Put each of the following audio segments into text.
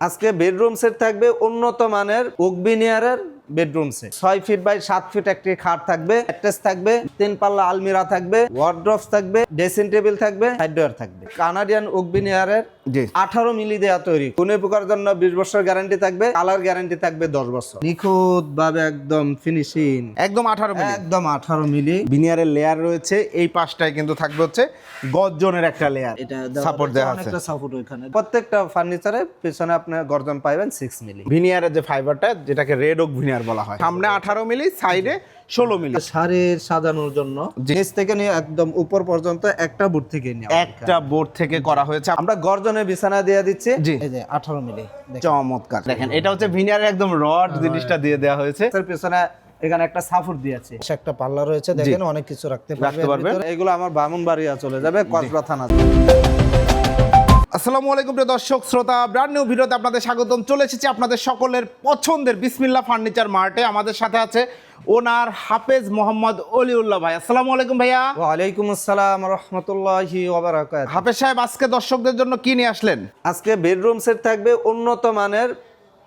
আজকে bedroom set থাকবে উন্নত মানের উকবিনিয়ারের বেডরুম সেট ছয় ফিট বাই সাত ফিট একটি খাট থাকবে অ্যাট্রেস থাকবে, তিন পাল্লা আলমিরা থাকবে ওয়ার্ড্রপস থাকবে ড্রেসিং টেবিল থাকবে হাইডওয়ার থাকবে। কানাডিয়ান উকবিনিয়ারের আঠারো মিলি দেওয়া তৈরি। কোন প্রকার জন্য বিশ বছর গ্যারান্টি থাকবে কালার গ্যারান্টি থাকবে দশ বছর। নিখুঁত ভাবে একদম ফিনিশিং একদম আঠারো মিলি। একদম আঠারো মিলি। বিনিয়ারের লেয়ার রয়েছে এই পাশটায় কিন্তু থাকবে হচ্ছে গর্জনের একটা লেয়ার এটা সাপোর্ট দেওয়া আছে। সাপোর্ট ওইখানে। প্রত্যেকটা ফার্নিচারে পেছনে আপনি গর্জন পাইবেন সিক্স মিলি। ভিনিয়ারের যে ফাইবারটা যেটাকে রেড ওক ভিনিয়ার বলা হয়। সামনে আঠারো মিলি সাইডে ষোলো মিলি শাড়ির সাজানোর জন্য নিচ থেকে নিয়ে একদম উপর পর্যন্ত একটা বুট থেকে নিয়ে একটা বোর্ড থেকে করা হয়েছে। আমরা গর্জনের বিছানা দিয়ে দিচ্ছি। জি। আঠারো মিলি চমৎকার। দেখেন এটা হচ্ছে ভিনিয়ারের একদম রড জিনিসটা দিয়ে দেওয়া হয়েছে। পেছনে এখানে একটা সাফুর দিয়েছে। একটা পাল্লা রয়েছে দেখেন অনেক কিছু রাখতে পারবে এগুলো আমার বামুনবাড়িয়া চলে যাবে কসবা থানা আসসালামু আলাইকুম প্রিয় দর্শক শ্রোতা ব্র্যান্ড নিউ ভিডিওতে আপনাদের স্বাগতম। চলে এসেছি আপনাদের সকলের পছন্দের বিসমিল্লা ফার্নিচার মার্টে। আমাদের সাথে আছে ওনার হাফেজ মোহাম্মদ অলিউল্লাহ ভাই। আসসালামু আলাইকুম ভাইয়া। ওয়ালাইকুম আসসালাম রহমতুল্লাহি ওবারাকাত হাফেজ সাহেব আজকে দর্শকদের জন্য কি নিয়ে আসলেন? আজকে বেডরুম সেট থাকবে উন্নত মানের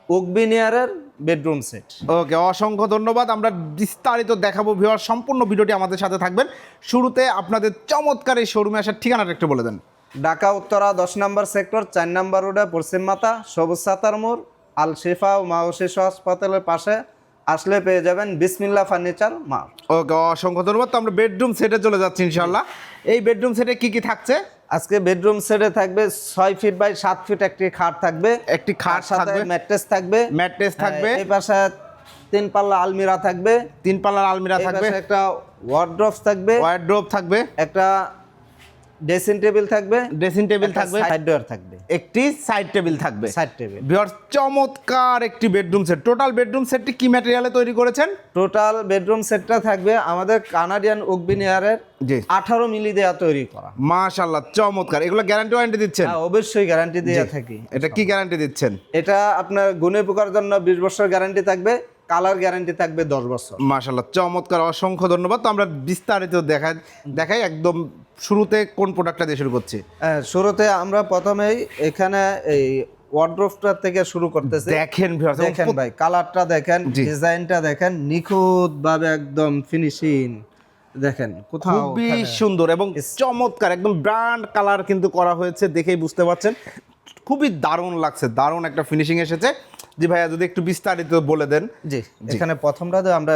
উকবিনিয়ারের বেডরুম সেট ওকে অসংখ্য ধন্যবাদ। আমরা বিস্তারিত দেখাবো ভিওয়ার সম্পূর্ণ ভিডিওটি আমাদের সাথে থাকবেন। শুরুতে আপনাদের চমৎকার এই শোরুমে আসার ঠিকানাটা একটু বলে দেন। ঢাকা উত্তরা দশ নম্বর সেক্টর চার নম্বর রোডে পশ্চিম মাতা সবুজ সাতার মোড় আল শেফা ও মাও শিশু হাসপাতালের পাশে আসলে পেয়ে যাবেন বিসমিল্লা ফার্নিচার মার্ট ওকে অসংখ্য ধন্যবাদ। তো আমরা বেডরুম সেটে চলে যাচ্ছি ইনশাল্লাহ এই বেডরুম সেটে কি কি থাকছে? আজকে বেডরুম সেটে থাকবে ছয় ফিট বাই সাত ফিট একটি খাট থাকবে। একটি খাট সাথে থাকবে। ম্যাট্রেস থাকবে। ম্যাট্রেস থাকবে। এই পাশে তিন পাল্লা আলমিরা থাকবে। তিন পাল্লার আলমিরা থাকবে। একটা ওয়ার্ড্রপস থাকবে। ওয়ার্ড্রোব থাকবে। একটা ড্রেসিং টেবিল থাকবে ড্রেসিং টেবিল থাকবে। সাইড ডোর থাকবে। একটি সাইড টেবিল থাকবে। সাইড টেবিল বিহার চমৎকার একটি বেডরুম সেট টোটাল বেডরুম সেটটি কি ম্যাটেরিয়ালে তৈরি করেছেন? টোটাল বেডরুম সেটটা থাকবে আমাদের কানাডিয়ান উকবিনিয়ারের জি। আঠারো মিলি দেওয়া তৈরি করা। মাশাল্লাহ চমৎকার। এগুলো গ্যারান্টি ওয়ারেন্টি দিচ্ছেন? হ্যাঁ অবশ্যই গ্যারান্টি দিয়ে থাকি। এটা কি গ্যারান্টি দিচ্ছেন? এটা আপনার গুণে পোকার জন্য বিশ বছর গ্যারান্টি থাকবে। কালার গ্যারান্টি থাকবে দশ বছর। মাশাল্লাহ চমৎকার অসংখ্য ধন্যবাদ। তো আমরা বিস্তারিত দেখাই দেখাই একদম শুরুতে কোন প্রোডাক্টটা দিয়ে শুরু করছি। হ্যাঁ, শুরুতে আমরা প্রথমেই এখানে এই ওয়ার্ড্রোফটা থেকে শুরু করতেছি। দেখেন দেখেন ভাই কালারটা দেখেন ডিজাইনটা দেখেন নিখুঁত ভাবে একদম ফিনিশিং দেখেন কোথাও খুবই সুন্দর এবং চমৎকার একদম ব্র্যান্ড কালার কিন্তু করা হয়েছে দেখেই বুঝতে পারছেন। খুবই দারুণ লাগছে দারুণ একটা ফিনিশিং এসেছে। জি ভাইয়া যদি একটু বিস্তারিত বলে দেন। জি এখানে প্রথমটা তো আমরা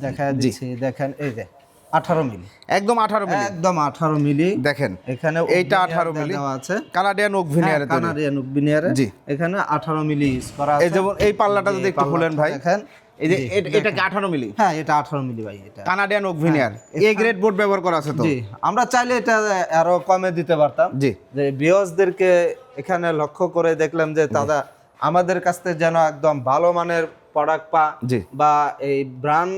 দেখা দিচ্ছি দেখেন এই যে আঠারো মিলি। একদম আঠারো মিলি। একদম আঠারো মিলি। দেখেন এখানে এইটা 18 veneer মিলি। আছে। কানাডিয়ান ওক ভিনিয়ারে তৈরি। কানাডিয়ান উকবিনিয়ারে জি। এখানে আঠারো মিলি ইউজ করা আছে। এই যেমন এই পাল্লাটা যদি একটু খুলেন ভাই। দেখেন। এই যে এটা- কি আঠারো মিলি? হ্যাঁ এটা আঠারো মিলি ভাই এটা। Canadian oak veneer A grade board ব্যবহার করা আছে তো? জি আমরা চাইলে এটা আরও কমে দিতে পারতাম। জি। যে এখানে লক্ষ্য করে দেখলাম যে তারা আমাদের কাছ থেকে যেন একদম ভালো মানের প্রোডাক্ট পা। বা এই ব্র্যান্ড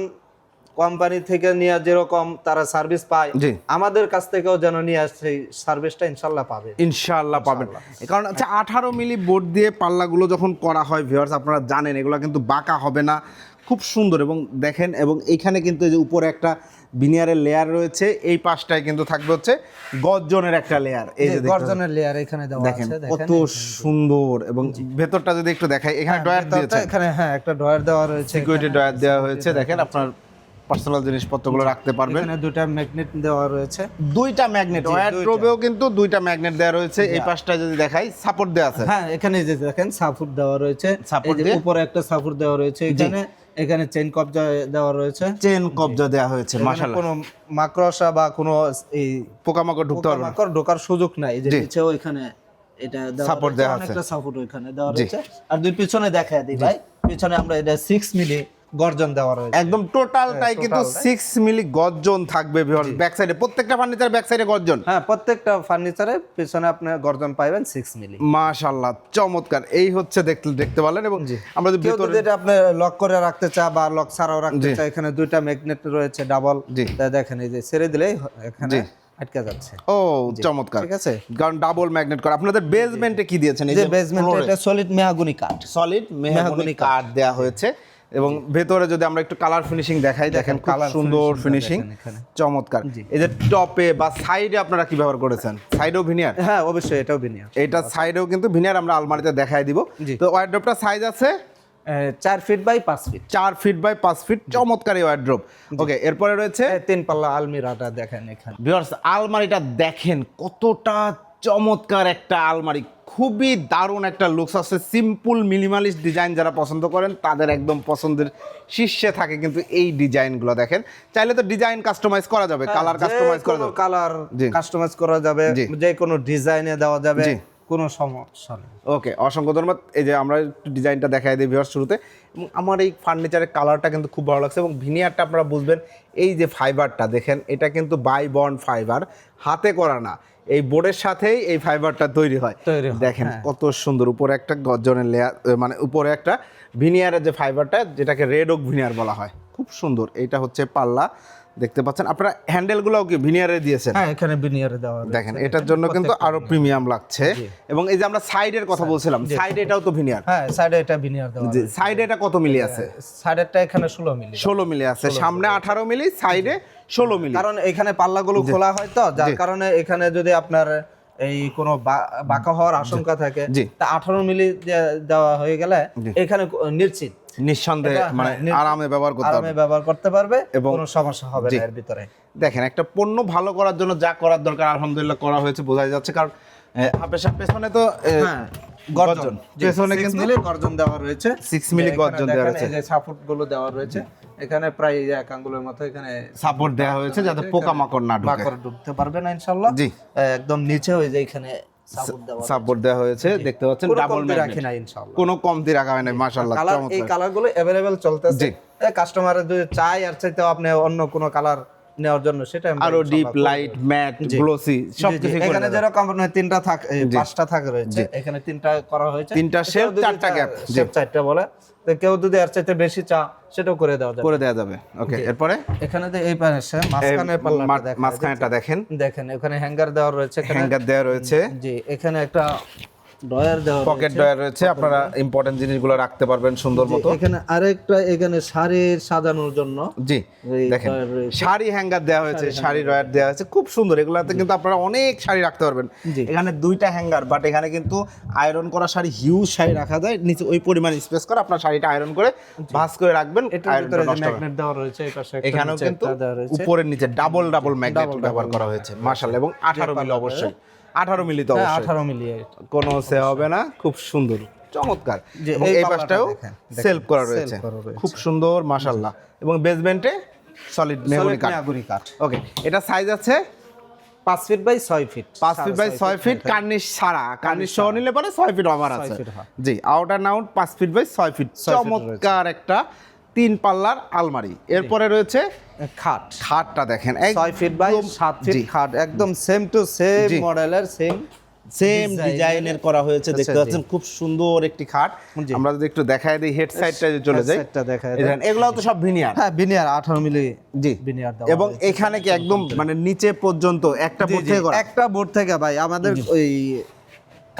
কোম্পানি থেকে নিয়ে যেরকম তারা সার্ভিস পায়। আমাদের কাছ থেকেও যেন নিয়ে আসছে সার্ভিসটা ইনশাল্লাহ পাবে ইনশাল্লাহ পাবেন কারণ হচ্ছে আঠারো মিলি বোর্ড দিয়ে পাল্লাগুলো যখন করা হয় ভিউয়ার্স আপনারা জানেন এগুলো কিন্তু বাঁকা হবে না খুব সুন্দর এবং দেখেন এবং এইখানে কিন্তু এই যে উপরে একটা বিনিয়ারের লেয়ার রয়েছে। এই পাশটায় কিন্তু থাকবে হচ্ছে গর্জনের একটা লেয়ার এই যে গর্জনের লেয়ার এখানে দেওয়া দেখেন আছে কত সুন্দর এবং ভেতরটা যদি একটু দেখাই এখানে ডয়ার ভেতরটা দিয়েছে এখানে হ্যাঁ একটা ড্রয়ার দেওয়া রয়েছে সিকিউরিটি ডয়ার দেওয়া হয়েছে দেখেন আপনার পার্সোনাল জিনিসপত্রগুলো রাখতে পারবেন। এখানে দুটা ম্যাগনেট দেওয়া রয়েছে। দুইটা ম্যাগনেট ওয়্যারড্রোবেও কিন্তু দুইটা ম্যাগনেট দেওয়া রয়েছে। এই পাশটা যদি দেখাই সাপোর্ট দেওয়া আছে। হ্যাঁ এখানে যে দেখেন সাপোর্ট দেওয়া রয়েছে। দিয়ে? উপরে একটা সাপোর্ট দেওয়া রয়েছে। এখানে এখানে চেন কবজা দেওয়া রয়েছে। চেন কবজা দেওয়া হয়েছে মাশাআল্লাহ। কোনো মাকড়সা বা কোনো এই পোকামাকড় ঢুকতে পারবে না। পোকামাকড় ঢোকার সুযোগ নাই যে নিচে নিচেও এখানে এটা সাপোর্ট দেওয়া আছে। অনেকটা সাপোর্ট ওইখানে দেওয়া রয়েছে। আর দুই পিছনে দেখা দিই ভাই পিছনে আমরা এটা 6 মিলি গর্জন দেওয়া রয়েছে। একদম টোটালটাই কিন্তু totalটাই। সিক্স মিলি গর্জন থাকবে ব্যাক সাইডে প্রত্যেকটা ফার্নিচার ব্যাক সাইডে গর্জন? হ্যাঁ প্রত্যেকটা ফার্নিচারে পিছনে আপনি গর্জন পাইবেন 6 মিলি মাশাআল্লাহ চমৎকার। এই হচ্ছে দেখতে দেখতে পারলেন এবং আমরা যদি ভিতরে যদি আপনি লক করে রাখতে চা বা লক ছাড়াও রাখতে। চায় এখানে দুইটা ম্যাগনেট রয়েছে ডাবল। দেখেন এই যে ছেড়ে দিলেই এখানে আটকে যাচ্ছে। ও চমৎকার। ঠিক আছে? কারণ ডাবল ম্যাগনেট করা আপনাদের বেসমেন্টে কি দিয়েছেন? এই যে যে বেসমেন্ট এটা সলিড মেহাগুনি কাঠ। সলিড মেহগনি মেহগনি কাঠ। দেওয়া হয়েছে। এবং ভেতরে যদি আমরা একটু কালার ফিনিশিং দেখাই দেখেন খুব colour সুন্দর ফিনিশিং চমৎকার। এই যে টপে বা সাইডে আপনারা কি ব্যবহার করেছেন? সাইডেও ভিনিয়ার হ্যাঁ অবশ্যই এটাও ভিনিয়ার এটা সাইডেও কিন্তু ভিনিয়ার আমরা আলমারিতে দেখাই দিব। তো ওয়ার্ড্রপটা সাইজ আছে? চার ফিট বাই পাঁচ ফিট চার ফিট বাই পাঁচ ফিট চমৎকার ওয়ার্ড্রপ ওকে এরপরে রয়েছে? তিন পাল্লা আলমিরাটা দেখেন এখানে। ভিউয়ার্স আলমারিটা দেখেন কতটা চমৎকার একটা আলমারি খুবই দারুণ একটা লুকস আছে সিম্পল মিনিমালিস্ট ডিজাইন যারা পছন্দ করেন তাদের একদম পছন্দের শীর্ষে থাকে কিন্তু এই ডিজাইনগুলো দেখেন চাইলে তো ডিজাইন কাস্টমাইজ করা যাবে কালার কাস্টমাইজ করা যাবে কালার। কাস্টমাইজ করা যাবে। যে কোনো ডিজাইনে দেওয়া যাবে। কোনো সমস্যা নেই। ওকে অসংখ্য ধন্যবাদ। এই যে আমরা একটু ডিজাইনটা দেখাই দিই ভিউয়ার্স শুরুতে। এবং আমার এই ফার্নিচারের কালারটা কিন্তু খুব ভালো লাগছে এবং ভিনিয়ারটা আপনারা বুঝবেন এই যে ফাইবারটা দেখেন এটা কিন্তু বাই বন্ড ফাইবার হাতে করা না। এই বোর্ডের সাথেই এই ফাইবারটা তৈরি হয়। দেখেন হ্যাঁ। কত সুন্দর উপরে একটা গর্জনের লেয়ার মানে উপরে একটা ভিনিয়ারের যে ফাইবারটা যেটাকে রেড ওক ভিনিয়ার বলা হয়। খুব সুন্দর এটা হচ্ছে পাল্লা। দেখতে পাচ্ছেন। আপনারা হ্যান্ডেলগুলোও কি ভিনিয়ারে দিয়েছেন? হ্যাঁ এখানে বিনিয়ারে দেওয়া। দেখেন এটার জন্য কিন্তু আরও প্রিমিয়াম লাগছে। এবং এই যে আমরা সাইডের কথা বলছিলাম সাইডে এটাও তো ভিনিয়ার হ্যাঁ সাইডে এটা বিনিয়ার দেওয়া জি সাইডে এটা কত মিলি আছে? সাইডেরটা এখানে ষোলো মিলি। ষোলো মিলি আছে। সামনে আঠারো মিলি সাইডে ষোলো মিলি। কারণ এখানে পাল্লাগুলো খোলা হয় তো যার কারণে এখানে যদি আপনার এই কোনো বাঁকা হওয়ার আশঙ্কা থাকে তা আঠারো মিলি দেওয়া হয়ে গেলে এখানে নিশ্চিত। নিঃসন্দেহে মানে হ্যাঁ, আরামে ব্যবহার করতে আরামে ব্যবহার করতে পারবে এবং- কোনো সমস্যা হবে না এর ভিতরে। দেখেন একটা পণ্য ভালো করার জন্য যা করার দরকার আলহামদুলিল্লাহ করা হয়েছে বোঝাই যাচ্ছে। কারণ হাফের পেছনে তো হ্যাঁ গর্জন। পেছনে কিন্তু গর্জন দেওয়া রয়েছে। Six মিলি এখানে গর্জন দেওয়া রয়েছে। এই যে সাপোর্টগুলো দেওয়া রয়েছে। এখানে প্রায় এক আঙ্গুলের মতো এখানে সাপোর্ট দেওয়া হয়েছে যাতে পোকামাকড় না ঢুকে। ডুবতে পারবে না ইনশাআল্লাহ। জি। একদম নিচে হয়ে যায় এখানে সাপোর্ট দেওয়া হয়েছে। দেখতে পাচ্ছেন কোনো ডাবল রাখি না ইনশাআল্লাহ। কোনো কমতি রাখা হয় না মাশাআল্লাহ কালার এই চমৎকার। কালারগুলো অ্যাভেলেবেল চলতেছে। জি। কাস্টমারের যদি চাই আর চাইতে আপনি অন্য কোনো কালার নেওয়ার জন্য সেটা আরও ডিপ লাইট ম্যাট। গ্লোসি। সবকিছু এখানে যেরকম আপনার তিনটা থাক পাঁচটা থাক রয়েছে এখানে তিনটা করা হয়েছে। তিনটা shelf, চারটা। জি। shelf চারটা বলে। তো কেউ যদি এর চাইতে বেশি চা সেটাও করে দেওয়া যাবে। করে দেওয়া যাবে। ওকে এরপরে? এখানে যে এই পাশে মাঝখানে পাল্লাটা মাঝখানেটা দেখেন। দেখেন। এখানে হ্যাঙ্গার দেওয়া রয়েছে হ্যাঙ্গার দেওয়া রয়েছে। জি এখানে একটা পকেট ডয়ার রয়েছে। আপনারা ইম্পর্টেন্ট জিনিসগুলো রাখতে পারবেন সুন্দর মতো। এখানে আরেকটা এখানে শাড়ির সাজানোর জন্য জি দেখেন শাড়ি হ্যাঙ্গার দেওয়া হয়েছে শাড়ি ডয়ার দেওয়া হয়েছে খুব সুন্দর এগুলাতে কিন্তু আপনারা অনেক শাড়ি রাখতে পারবেন। এখানে দুইটা হ্যাঙ্গার বাট এখানে কিন্তু আয়রন করা শাড়ি হিউজ শাড়ি রাখা যায় নিচে ওই পরিমাণ স্পেস করে আপনার শাড়িটা আয়রন করে ভাঁজ করে রাখবেন। ম্যাগনেট দেওয়া রয়েছে এই পাশে এখানেও কিন্তু উপরের নিচে ডাবল ডাবল ম্যাগনেট ব্যবহার করা হয়েছে মাশাআল্লাহ এবং আঠারো মিলি অবশ্যই। আঠারো মিলি তো হ্যাঁ আঠারো মিলি কোনো সে হবে না খুব সুন্দর চমৎকার। এবং এই পাশটাও সেলফ করা রয়েছে। খুব সুন্দর মাশাআল্লাহ। এবং বেসমেন্টে সলিড মেহগনি কাঠ। কাঠ। ওকে এটা সাইজ আছে পাঁচ ফিট বাই ছয় ফিট পাঁচ ফিট বাই ছয় ফিট কার্নিশ ছাড়া। কার্নিশ সহ নিলে পরে ছয় ফিট ওভার আছে। জি আউট অ্যান্ড আউট পাঁচ ফিট বাই ছয় ফিট চমৎকার একটা তিন পাল্লার আলমারি। এরপরে রয়েছে খাট। খাটটা দেখেন ছয় ফিট বাই সাত ফিট খাট একদম সেম টু সেম মডেলের সেম সেম ডিজাইনের করা হয়েছে আচ্ছা, দেখতে পাচ্ছেন খুব সুন্দর একটি খাট। আমরা যদি একটু দেখায় দিই হেড সাইডটা চলে যাই। দেখেন, এগুলাও তো সব ভিনিয়ার হ্যাঁ বিনিয়ার আঠারো মিলি জি। বিনিয়ার দেওয়া এবং এখানে কি একদম মানে নিচে পর্যন্ত একটা বোর্ড থেকে একটা বোর্ড থেকে ভাই আমাদের ওই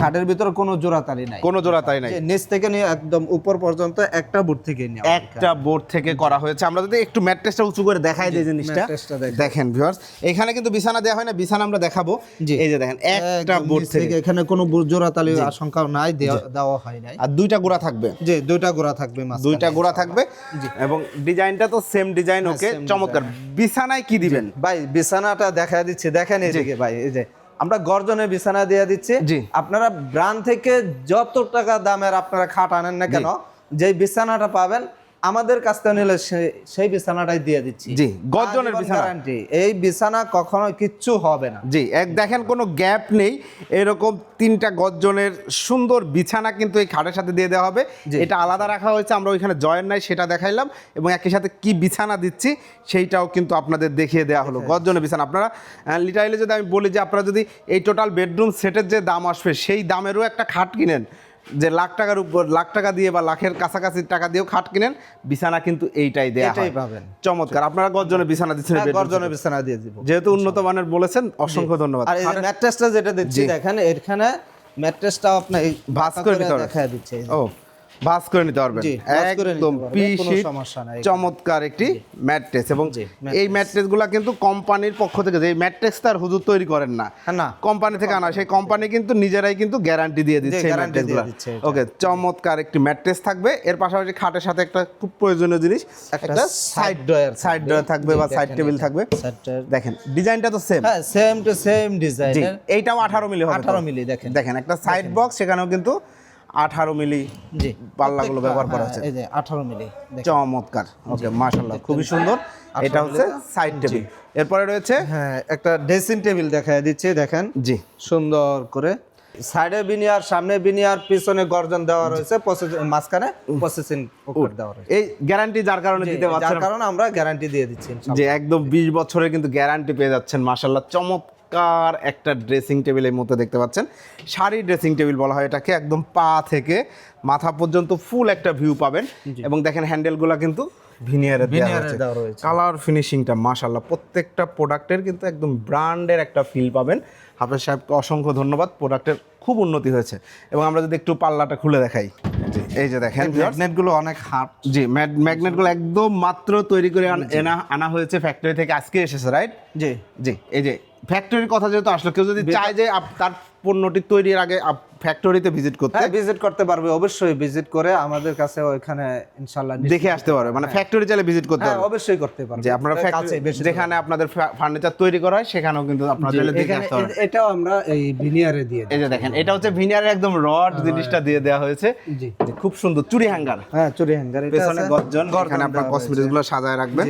খাটের ভিতরে কোনো জোড়াতালি নাই। কোনো জোড়া তাই নাই নিচ থেকে নিয়ে একদম উপর পর্যন্ত একটা বোর্ড থেকে নিয়ে একটা বোর্ড থেকে করা হয়েছে। আমরা যদি একটু ম্যাট্রেসটা উঁচু করে দেখাই দিই জিনিসটা। দেখেন। ভিউয়ার্স এখানে কিন্তু বিছানা দেওয়া হয় না বিছানা আমরা দেখাবো। জি। এই যে দেখেন একটা বোর্ড থেকে। এখানে কোনো জোড়াতালি আশঙ্কা নাই দেওয়া হয় নাই। আর দুইটা গোড়া থাকবে। যে দুইটা গোড়া থাকবে। দুইটা গোড়া থাকবে। এবং ডিজাইনটা তো সেম ডিজাইন ওকে চমৎকার। বিছানায় কি দিবেন? ভাই বিছানাটা দেখা দিচ্ছি। দেখেন এদিকে ভাই এই যে আমরা গর্জনে বিছানা দিয়ে দিচ্ছি। আপনারা ব্রান্ড থেকে যত টাকা দামের আপনারা খাট আনেন না কেন যে বিছানাটা পাবেন আমাদের কাছ থেকে নিলে সে- সেই বিছানাটাই দিয়ে দিচ্ছি। জি, গর্জনের আজীবন বিছানা। এই বিছানা কখনো কিচ্ছু হবে না। জি এক দেখেন কোনো গ্যাপ নেই এরকম তিনটা গজ্জনের সুন্দর বিছানা কিন্তু এই খাটের সাথে দিয়ে দেওয়া হবে। এটা আলাদা রাখা হয়েছে আমরা ওইখানে জয়েন নাই সেটা দেখাইলাম এবং একই সাথে কি বিছানা দিচ্ছি সেইটাও কিন্তু আপনাদের দেখিয়ে দেওয়া হলো গজ্জনের বিছানা। আপনারা লিটারালি যদি আমি বলি যে আপনারা যদি এই টোটাল বেডরুম সেটের যে দাম আসবে সেই দামেরও একটা খাট কিনেন যে লাখ টাকার উপর লাখ টাকা দিয়ে বা লাখের কাছাকাছি টাকা দিয়েও খাট কিনেন বিছানা কিন্তু এইটাই দেয়া এটাই হয়। পাবেন। চমৎকার। আপনারা গর্জনে বিছানা দিচ্ছেন গর্জনে বিছানা দিয়ে দিব। যেহেতু উন্নত মানের বলেছেন অসংখ্য ধন্যবাদ। আর এই ম্যাট্রেসটা যেটা দিচ্ছি দেখেন এখানে ম্যাট্রেসটা আপনি ভাস ভাঁজ করে দেখায় দিচ্ছে। ও। ভাস করে নিতে পারবেন। ভাঁজ একদম পারবে, পি শীট সমস্যা নাই। চমৎকার একটি ম্যাট্রেস এবং এই ম্যাট্রেসগুলো কিন্তু কোম্পানির পক্ষ থেকে যে ম্যাট্রেস তার হুজুর তৈরি করেন না। হ্যাঁ, না। কোম্পানি থেকে আনা সেই কোম্পানি কিন্তু নিজেরাই কিন্তু গ্যারান্টি দিয়ে দিচ্ছে ম্যাট্রেসগুলো। ওকে চমৎকার একটি ম্যাট্রেস থাকবে। এর পাশাপাশি খাটের সাথে একটা খুব প্রয়োজনীয় জিনিস একটা সাইড dryer সাইড ড্রয়ার থাকবে। বা সাইড দেখেন টেবিল। থাকবে। দেখেন ডিজাইনটা তো সেম হ্যাঁ সেম টু সেম জি ডিজাইনের এইটাও আঠারো মিলি হবে 18 মিলি দেখেন। দেখেন একটা সাইড বক্স সেখানেও কিন্তু আঠারো মিলি জি। পাল্লাগুলো ব্যবহার করা হ্যাঁ, হচ্ছে এই যে 18 মিলি চমৎকার। ওকে মাশাল্লাহ খুবই সুন্দর। এটা হচ্ছে সাইড টেবিল এরপরে রয়েছে হ্যাঁ একটা ড্রেসিং টেবিল দেখায় দিচ্ছি দেখেন। জি। সুন্দর করে। সাইডে বিনিয়ার সামনে বিনিয়ার পিছনে গর্জন দেওয়া রয়েছে মাঝখানে প্রসেসিং দেওয়া রয়েছে। এই গ্যারান্টি যার কারণে দিতে যার পারছেন কারণে আমরা গ্যারান্টি দিয়ে দিচ্ছি যে একদম বিশ বছরের কিন্তু গ্যারান্টি পেয়ে যাচ্ছেন মাশাল্লাহ চমৎকার। একটা ড্রেসিং টেবিল এই মধ্যে দেখতে পাচ্ছেন। শাড়ি ড্রেসিং টেবিল বলা হয় এটাকে একদম পা থেকে মাথা পর্যন্ত ফুল একটা ভিউ পাবেন। এবং দেখেন হ্যান্ডেলগুলো কিন্তু ভিনিয়ারে দেওয়া রয়েছে। কালার ফিনিশিংটা মাশাল্লাহ প্রত্যেকটা প্রোডাক্টের কিন্তু একদম ব্র্যান্ডের একটা ফিল পাবেন। হাফেজ সাহেবকে অসংখ্য ধন্যবাদ প্রোডাক্টের খুব উন্নতি হয়েছে। এবং আমরা যদি একটু পাল্লাটা খুলে দেখাই। এই যে দেখেন ম্যাগনেটগুলো অনেক হার্ড জি ম্যাগনেটগুলো একদম মাত্র তৈরি করে আনা হয়েছে ফ্যাক্টরি থেকে আজকে এসেছে রাইট জি। জি এই যে ফ্যাক্টরির কথা যেহেতু আসলো কেউ যদি চায় যে তার পণ্যটি তৈরির আগে ফ্যাক্টরিতে ভিজিট করতে হ্যাঁ ভিজিট করতে পারবে অবশ্যই ভিজিট করে আমাদের কাছে ওইখানে ইনশাআল্লাহ দেখে আসতে পারবে মানে ফ্যাক্টরি চাইলে ভিজিট করতে হ্যাঁ পারবে। অবশ্যই করতে পারবে। যে আপনারা ফ্যাক্টরি যেখানে আপনাদের ফার্নিচার তৈরি করা হয় সেখানেও কিন্তু আপনারা চাইলে দেখে আসতে পারবেন। এটাও আমরা এই ভিনিয়ারে দিয়ে এই যে দেখেন এটা হচ্ছে ভিনিয়ারের একদম রড জিনিসটা দিয়ে দেওয়া হয়েছে। জি। খুব সুন্দর চুরি হ্যাঙ্গার হ্যাঁ চুরি হ্যাঙ্গার এটা পেছনে। গর্জন গর্জন এখানে আপনার কসমেটিক্সগুলো সাজায় রাখবেন।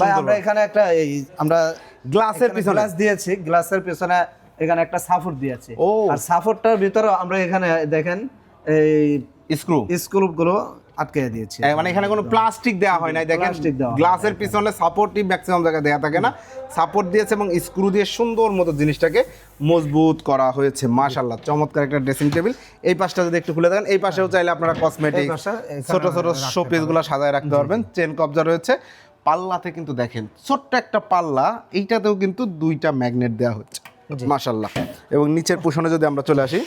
ভাই আমরা এখানে একটা এই আমরা গ্লাসের পিছনে। গ্লাস দিয়েছি গ্লাসের পিছনে এখানে একটা সাপোর্ট দিয়েছি। আর সাপোর্টটার ভিতরে আমরা এখানে দেখেন এই স্ক্রু স্ক্রুপগুলো আটকে দিয়েছি। মানে এখানে কোনো প্লাস্টিক দেওয়া হয় নাই দেখেন। হয় গ্লাসের পিছনে সাপোর্টই ম্যাক্সিমাম জায়গায় দেওয়া থাকে না। সাপোর্ট দিয়েছে এবং স্ক্রু দিয়ে সুন্দর মতো জিনিসটাকে মজবুত করা হয়েছে মাশাল্লাহ চমৎকার একটা ড্রেসিং টেবিল এই পাশটা যদি একটু খুলে দেখেন এই পাশেও চাইলে আপনারা কসমেটিক ছোট ছোট রাখতে শোপিসগুলো সাজায় রাখতে পারবেন। চেন কবজা রয়েছে। পাল্লাতে কিন্তু দেখেন ছোট্ট একটা পাল্লা এইটাতেও কিন্তু দুইটা ম্যাগনেট দেওয়া হচ্ছে। মাশাল্লাহ এবং নিচের পোষণে যদি আমরা চলে আসি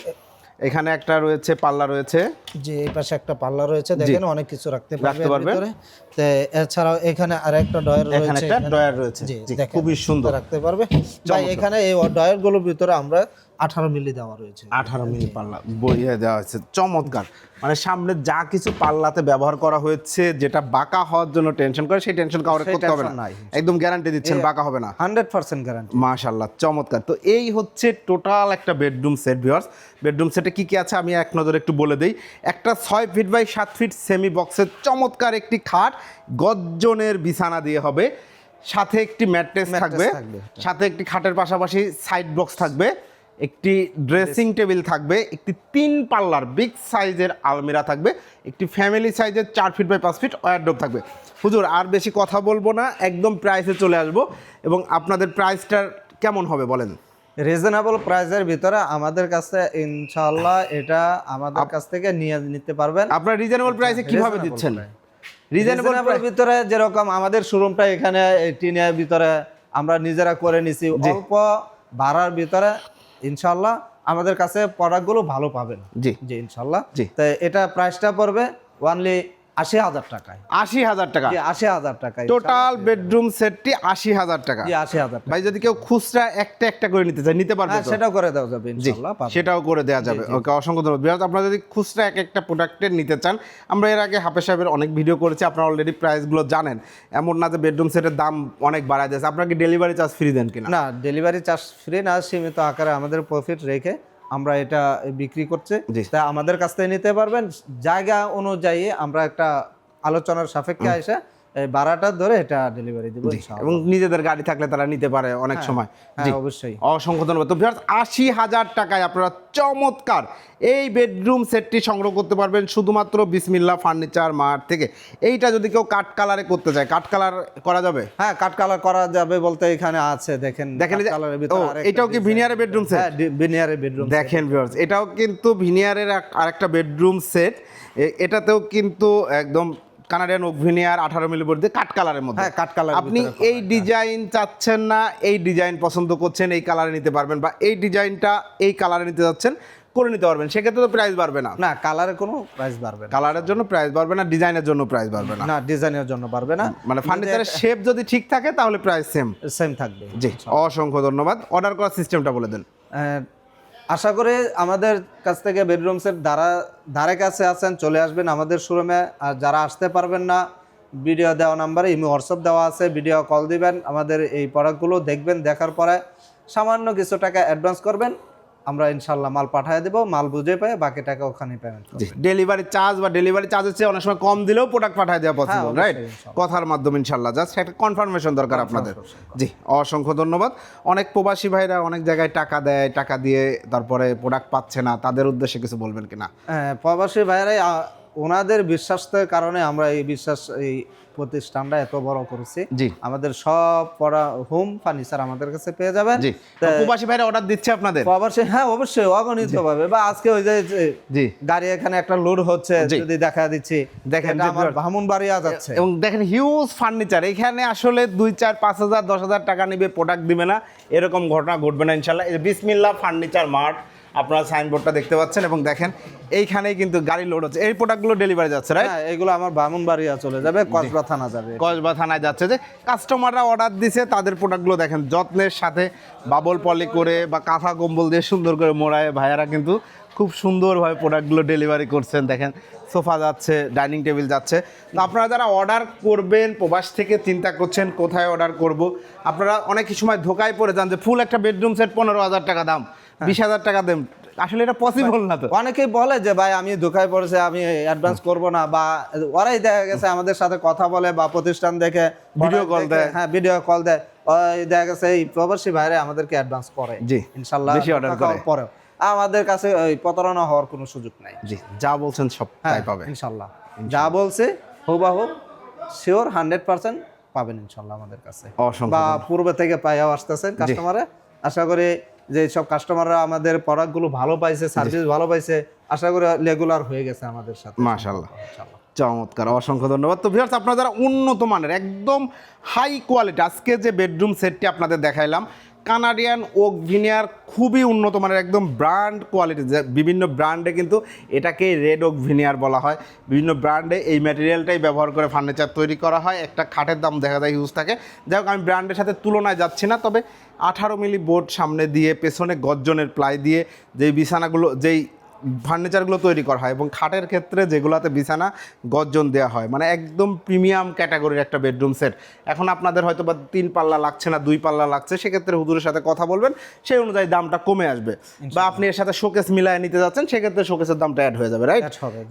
এখানে একটা রয়েছে পাল্লা রয়েছে। যে এই পাশে একটা পাল্লা রয়েছে দেখেন অনেক কিছু রাখতে পারবে রাখতে ভিতরে। তো এছাড়াও এখানে আরেকটা ডয়ার রয়েছে এখানে একটা ডয়ার রয়েছে। খুবই সুন্দর। রাখতে পারবে। ভাই এখানে এই ডয়ারগুলোর ভিতরে আমরা 18 মিলি দেওয়া রয়েছে। আঠারো মিনিট পাল্লা বইয়ে দেওয়া হয়েছে। চমৎকার। মানে সামনে যা কিছু পাল্লাতে ব্যবহার করা হয়েছে যেটা বাঁকা হওয়ার জন্য টেনশন করে সেই টেনশন কাউরে করতে হবে না। একদম গ্যারান্টি দিচ্ছেন বাঁকা হবে না। 100% গ্যারান্টি মাশাল্লাহ চমৎকার। তো এই হচ্ছে টোটাল একটা বেডরুম সেট ভিউয়ার্স বেডরুম সেটে কি কি আছে আমি এক নজরে একটু বলে দিই। একটা ছয় ফিট বাই সাত ফিট সেমি বক্সের চমৎকার একটি খাট গজ্জনের বিছানা দিয়ে হবে। সাথে একটি ম্যাট্রেস থাকবে। থাকবে। সাথে একটি খাটের পাশাপাশি সাইড বক্স থাকবে। একটি ড্রেসিং টেবিল থাকবে একটি তিন পাল্লার বিগ সাইজের আলমিরা থাকবে একটি ফ্যামিলি সাইজের চার ফিট বাই পাঁচ ফিট ওয়ারড্রোপ থাকবে। হুজুর আর বেশি কথা বলব না একদম প্রাইসে চলে আসব এবং আপনাদের প্রাইসটার কেমন হবে বলেন? রিজনেবল প্রাইসের ভিতরে আমাদের কাছে ইনশাল্লাহ এটা আমাদের কাছ থেকে নিয়ে নিতে পারবেন। আপনার রিজনেবল প্রাইসে কীভাবে দিচ্ছেন। রিজনেবল ভিতরে যেরকম আমাদের শোরুমটা এখানে টিনের ভিতরে আমরা নিজেরা করে নিছি। অল্প ভাড়ার ভিতরে ইনশাআল্লাহ আমাদের কাছে প্রোডাক্টগুলো ভালো পাবেন। জি। জি ইনশাল্লাহ জি। তাই এটা প্রাইসটা পড়বে ওয়ানলি আশি হাজার টাকায়। আশি হাজার টাকা। আশি হাজার টাকায়। টোটাল বেডরুম সেটটি আশি হাজার টাকা। আশি হাজার ভাই যদি কেউ খুচরা একটা একটা করে নিতে চায় নিতে পারবে হ্যাঁ সেটাও করে দেওয়া যাবে। সেটাও করে দেওয়া যাবে। ওকে অসংখ্য ধন্যবাদ। বিরাট আপনারা যদি খুচরা এক একটা প্রোডাক্টের নিতে চান আমরা এর আগে হাফেজ সাহেবের অনেক ভিডিও করেছি আপনারা অলরেডি প্রাইসগুলো জানেন। এমন না যে বেডরুম সেটের দাম অনেক বাড়ায় দিয়েছে। আপনারা কি ডেলিভারি চার্জ ফ্রি দেন কিনা? না ডেলিভারি চার্জ ফ্রি না সীমিত আকারে আমাদের প্রফিট রেখে আমরা এটা বিক্রি করছে। তা আমাদের কাছ থেকে নিতে পারবেন। জায়গা অনুযায়ী আমরা একটা আলোচনার সাপেক্ষে এসে ভাড়াটা ধরে এটা ডেলিভারি দিব এবং নিজেদের গাড়ি থাকলে তারা নিতে পারে অনেক সময়। জি হ্যাঁ অবশ্যই। অসংখ্য ধন্যবাদ। তো ভিউয়ার্স আশি হাজার টাকায় আপনারা চমৎকার এই বেডরুম সেটটি সংগ্রহ করতে পারবেন শুধুমাত্র বিসমিল্লা ফার্নিচার মার্ট থেকে। এইটা যদি কেউ কাঠ কালারে করতে চায় কাঠ কালার করা যাবে? হ্যাঁ কাট কালার করা যাবে বলতে এখানে আছে দেখেন দেখেন এটাও কি ভিনিয়ারের বেডরুম সেট হ্যাঁ ভিনিয়ারের বেডরুম দেখেন ভিউয়ার্স এটাও কিন্তু ভিনিয়ারের আরেকটা বেডরুম সেট এটাতেও কিন্তু একদম কানাডিয়ান ওক ভিনিয়ার আঠারো মিলি বোর্ড দিয়ে কাঠ কালারের মধ্যে। হ্যাঁ, কাঠ কালারের আপনি এই ডিজাইন চাচ্ছেন না এই ডিজাইন পছন্দ করছেন এই কালারে নিতে পারবেন বা এই ডিজাইনটা এই কালারে নিতে যাচ্ছেন করে নিতে পারবেন। সেক্ষেত্রে তো প্রাইস বাড়বে না। না কালারে কোনো প্রাইস বাড়বে না। কালারের জন্য প্রাইস বাড়বে না ডিজাইনের জন্য প্রাইস বাড়বে না। না ডিজাইনের জন্য বাড়বে না। মানে ফার্নিচারের শেপ যদি ঠিক থাকে তাহলে প্রাইস সেম সেম থাকবে। জি অসংখ্য ধন্যবাদ। অর্ডার করার সিস্টেমটা বলে দেন। আশা করে আমাদের কাছ থেকে বেডরুমসের দ্বারা ধারে কাছে আছেন, চলে আসবেন আমাদের শোরুমে আর যারা আসতে পারবেন না ভিডিও দেওয়া নাম্বারে ইমি হোয়াটসঅ্যাপ দেওয়া আছে ভিডিও কল দিবেন। আমাদের এই প্রোডাক্টগুলো দেখবেন, দেখার পরে সামান্য কিছু টাকা অ্যাডভান্স করবেন। আমরা ইনশাল্লাহ মাল পাঠিয়ে দেবো মাল বুঝে পায় বাকি টাকা ওখানে পেমেন্ট জি ডেলিভারি চার্জ বা ডেলিভারি চার্জ হচ্ছে অনেক সময় কম দিলেও প্রোডাক্ট পাঠিয়ে দেওয়া পসিবল রাইট কথার মাধ্যমে ইনশাল্লাহ জাস্ট একটা কনফার্মেশন দরকার আপনাদের। জি অসংখ্য ধন্যবাদ। অনেক প্রবাসী ভাইরা অনেক জায়গায় টাকা দেয় টাকা দিয়ে তারপরে প্রোডাক্ট পাচ্ছে না তাদের উদ্দেশ্যে কিছু বলবেন কিনা? হ্যাঁ, প্রবাসী ভাইরাই ওনাদের বিশ্বাসের কারণে আমরা এই বিশ্বাস এই প্রতিষ্ঠানটা এত বড় করেছি। জি। আমাদের সব পড়া হোম ফার্নিচার আমাদের কাছে পেয়ে যাবেন। জি। প্রবাসী ভাইরা অর্ডার দিচ্ছে আপনাদের? প্রবাসী হ্যাঁ অবশ্যই অগণিত ভাবে বা আজকে ওই যে জি। গাড়ি এখানে একটা লোড হচ্ছে যদি দেখা দিচ্ছি দেখেন আমার ভামুন বাড়িয়া যাচ্ছে। এবং দেখেন হিউজ ফার্নিচার এখানে আসলে দুই চার পাঁচ হাজার দশ হাজার টাকা নিবে প্রোডাক্ট দিবে না। এরকম ঘটনা ঘটবে না ইনশাল্লাহ বিসমিল্লা ফার্নিচার মার্ট আপনারা সাইনবোর্ডটা দেখতে পাচ্ছেন এবং দেখেন এইখানেই কিন্তু গাড়ি লোড হচ্ছে। এই প্রোডাক্টগুলো ডেলিভারি যাচ্ছে রাইট হ্যাঁ এগুলো আমার বামুন বাড়িয়া চলে যাবে কসবা থানা যাবে। কসবা থানায় যাচ্ছে যে কাস্টমাররা অর্ডার দিছে তাদের প্রোডাক্টগুলো দেখেন যত্নের সাথে বাবল পলি করে বা কাঁথা কম্বল দিয়ে সুন্দর করে মোড়ায় ভাইয়ারা কিন্তু খুব সুন্দরভাবে প্রোডাক্টগুলো ডেলিভারি করছেন। দেখেন সোফা যাচ্ছে ডাইনিং টেবিল যাচ্ছে। তো আপনারা যারা অর্ডার করবেন প্রবাস থেকে চিন্তা করছেন কোথায় অর্ডার করব আপনারা অনেক সময় ধোকায় পড়ে যান যে ফুল একটা বেডরুম সেট পনেরো হাজার টাকা দাম বিশ হাজার টাকা দেন আসলে এটা পসিবল না তো। অনেকেই বলে যে ভাই আমি ধোকায় পড়েছে আমি অ্যাডভান্স করব না। বা ওরাই দেখা গেছে আমাদের সাথে কথা বলে বা প্রতিষ্ঠান দেখে ভিডিও কল দেয়। হ্যাঁ ভিডিও কল দেয়। দেখা গেছে এই প্রবাসী ভাইরে আমাদেরকে অ্যাডভান্স করে। জি, ইনশাল্লাহ বেশি টাকা করে। পরেও। আমাদের কাছে ওই প্রতারণা হওয়ার কোনো সুযোগ নাই। জি যা বলছেন সব হ্যাঁ তাই পাবে ইনশাল্লাহ। যা বলছে হুবাহু শিওর হান্ড্রেড পার্সেন্ট পাবেন ইনশাল্লাহ আমাদের কাছে। বা পূর্বে থেকে পাইয়াও আসতেছেন কাস্টমারে আশা করি যে সব কাস্টমাররা আমাদের প্রোডাক্টগুলো ভালো পাইছে সার্ভিস ভালো পাইছে আশা করি রেগুলার হয়ে গেছে আমাদের সাথে। মাশাল্লাহ চমৎকার অসংখ্য ধন্যবাদ। তো ভিউয়ার্স আপনারা যারা উন্নত মানের একদম হাই কোয়ালিটি আজকে যে বেডরুম সেটটি আপনাদের দেখাইলাম কানাডিয়ান ওক ভিনিয়ার খুবই উন্নত মানের একদম ব্র্যান্ড কোয়ালিটি বিভিন্ন ব্র্যান্ডে কিন্তু এটাকে রেড ওক ভিনিয়ার বলা হয়। বিভিন্ন ব্র্যান্ডে এই ম্যাটেরিয়ালটাই ব্যবহার করে ফার্নিচার তৈরি করা হয়। একটা খাটের দাম দেখা যায় ইউজ থাকে। যাই হোক, আমি ব্র্যান্ডের সাথে তুলনায় যাচ্ছি না, তবে আঠারো মিলি বোর্ড সামনে দিয়ে, পেছনে গর্জনের প্লাই দিয়ে, যেই বিছানাগুলো, যেই ফার্নিচারগুলো তৈরি করা হয় এবং খাটের ক্ষেত্রে যেগুলোতে বিছানা গর্জন দেওয়া হয়। মানে একদম প্রিমিয়াম ক্যাটাগরির একটা বেডরুম সেট। এখন আপনাদের হয়তো বা তিন পাল্লা লাগছে না দুই পাল্লা লাগছে সেক্ষেত্রে হুজুরের সাথে কথা বলবেন সেই অনুযায়ী দামটা কমে আসবে। বা আপনি এর সাথে শোকেস মিলায় নিতে যাচ্ছেন সেক্ষেত্রে শোকেসের দামটা অ্যাড হয়ে যাবে রাইট।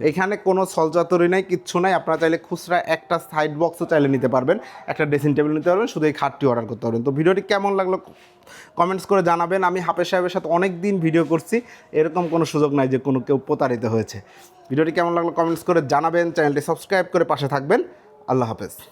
এখানে কোনো সলচাতরি নাই কিচ্ছু নাই। আপনারা চাইলে খুচরা একটা সাইড বক্সও চাইলে নিতে পারবেন একটা ড্রেসিং টেবিল নিতে পারবেন শুধু এই খাটটি অর্ডার করতে পারবেন। তো ভিডিওটি কেমন লাগল কমেন্টস করে জানাবেন। আমি হাফেজ সাহেবের সাথে অনেক দিন ভিডিও করছি এরকম কোনো সুযোগ নাই যে কোনো কেউ প্রতারিত হয়েছে। ভিডিওটি কেমন লাগল কমেন্টস করে জানাবেন, চ্যানেলটি সাবস্ক্রাইব করে পাশে থাকবেন। আল্লাহ হাফেজ।